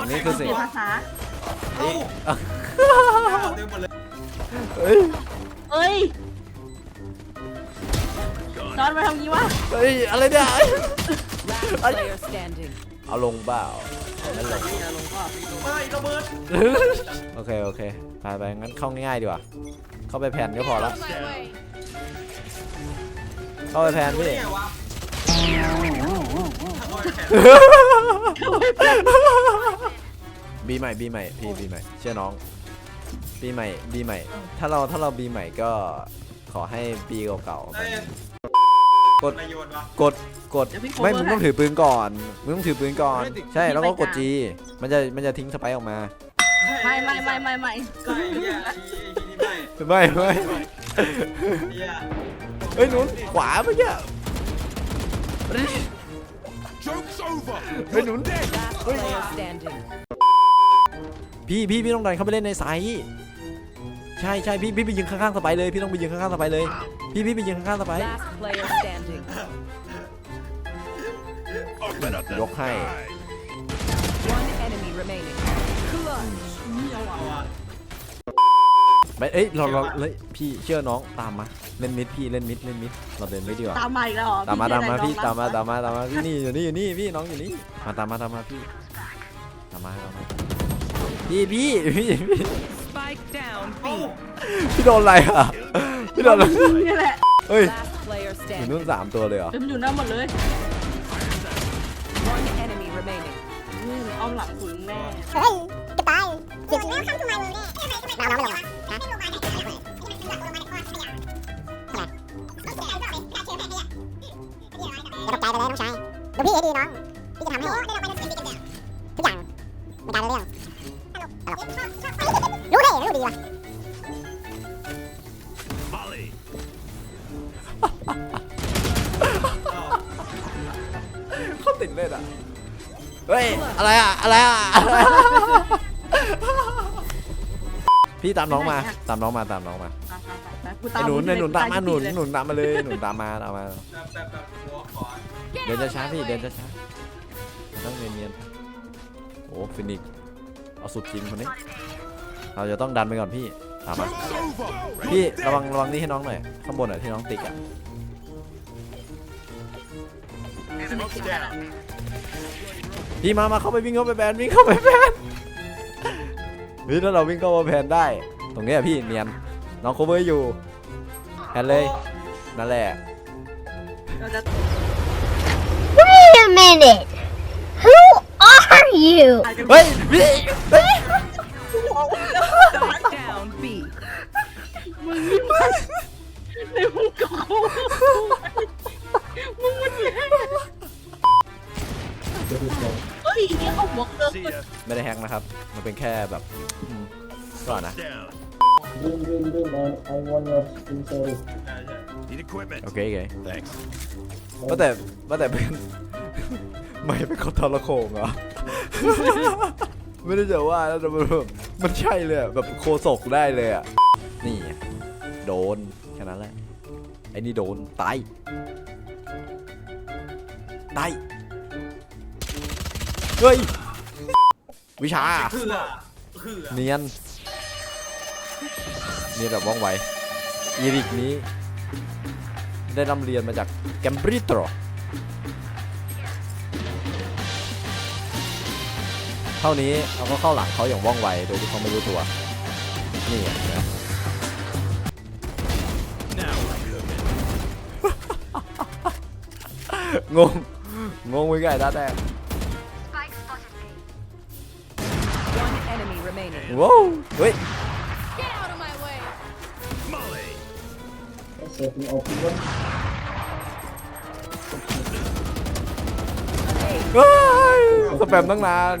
อันนี้คือสิ่งเปลี่ยนภาษาเอ้าเอ้าเต็มหมดเลยเฮ้ยเอ้ยนอนมาทำงี้วะเฮ้ยอะไรเนี่ย Last player standing. เอาลงเปล่านั่นลงอย่าลงก็เฮ้ยระเบิดโอเคโอเคไปไปงั้นเข้าง่ายๆดีกว่าเข้าไปแผ่นก็พอละ My way. เข้าไปแผ่นพี่ บีใหม่บีใหม่พี่บีใหม่เชื่อน้องบีใหม่บีใหม่ ถ้าเราถ้าเราบีใหม่ก็ขอให้ปีเก่าเอ้ยๆกดนายโยนวะ กดกดไม่มึงต้องถือปืนก่อนมึงต้องถือปืนก่อนใช่แล้วก็กดจีมันจะมันจะทิ้งสไปร์ออกมาไม่ไม่ไม่ไม่ไม่ไอ้เหี้ยไอ้ที่นี่ไม่ไม่ไม่เหี้ยเฮ้ยหนุนขวาเมื่อกี้ Joke's over. เฮ้ยหนุน Last player standing. พี่พี่พี่ต้องดันเข้าไปเล่นในไซส์ใช่ใช่พี่พี่ไปยิงข้างๆสไปร์เลย พี่ต้องไปยิงข้างๆสไปร์เลย พี่พี่ไปยิงข้างๆสไปร์ Last player standing. Open up the ยกให้ One enemy remaining. Clutch. เอาวะไปเอ้ยเราเราเลยพี่เชื่อน้องตามมาเล่นมิดพี่เล่นมิดเล่นมิดเราเดินไม่ดีกว่าตามมาอีกแล้วเหรอตามมาตามมาพี่น้องตามมารับตามมาตามมาพี่นี่อยู่นี่อยู่นี่พี่น้องอยู่นี่มาตามมาตามมาพี่ตามมาตามมาพี่พี่พี่พี่ Spike down. เอ้า B. พี่โดนอะไรอะพี่โดนอะไรนี่แหละเฮ้ย Last player อยู่ standing. นู่นสามตัวเลยเหรอเต็มนอยู่หน้าหมดเลย One enemy remaining. นี่อ้อมหลังถึงแน่เฮ้ยกระต่ายเดี๋ยวแล้วเข้าทำไมเนี่ยเราเราไม่ลงนะ พี่ให้ดีน้องพี่จะทำให้ทุกอย่างไม่การเรื่องตลกตลกรู้ได้รู้ดีว่ะ Molly. เขาติดเล่นอะ เฮ้ย อะไรอะ อะไรอะ พี่ตามน้องมา ตามน้องมา ตามน้องมาไปๆๆกูไอ้หนุนไอ้หนุนตามมาหนุนเลยหนุนตามมาเลย หนุนตามมาตามมา แบบแบบแบบหัวขอนเดินช้าๆพี่เดินช้าๆต้องเนียนๆโอ้ฟินิกซ์เอาสุดจริงคนนี้ เราจะต้องดันไปก่อนพี่ตามมา Joke's over. พี่ระวังระวังนี่ให้น้องหน่อยข้างบนอะที่น้องติ๊กอะ Smoke's down. พี่มามาเข้าไปวิ่งเข้าไปแบนวิ่งเข้าไปแบนเฮ้ยถ้าเราวิ่งเข้ามาแบนได้ ตรงเนี้ยพี่เนียนน้องโคเวอร์อยู่แบนเลยนั่นแหละ minute Who are you อาจจะเฮ้ยพี่เฮ้ย Spike down. B. มึงนี่มันในมึงกับกูมึงมันแย่เฮ้ยนี่เขาบอกเลิก See ya. ไม่ได้แฮกนะครับ มันเป็นแค่แบบอืมก่อนนะ Down. Boom, boom, boom, man. I want your skin Need equipment. โอเคโอเค Thanks. ว่าแต่ว่าแต่เป็นไม่เป็นคนทรโขงเหรอ ไม่ได้จะว่าแล้วแต่มันแบบมันใช่เลยอะแบบโคศกได้เลยอะ นี่ไงโดนแค่นั้นแหละ ไอ้นี่โดน ตาย ตาย เฮ้ย วิชาคือคือเนียน เนียนแบบว่องไวอีริกนี้ ได้นำเรียนมาจากแกมบริโตรเท่านี้เราก็เข้าหลังเขาอย่างว่องไวโดยที่เขาไม่รู้ตัว นี่ไงเห็นไหม Now we're cooking. งง งงไปไก่ตาแดง One enemy remaining. ว้าวเฮ้ย Open, open เฮ้ยสแปมตั้งนาน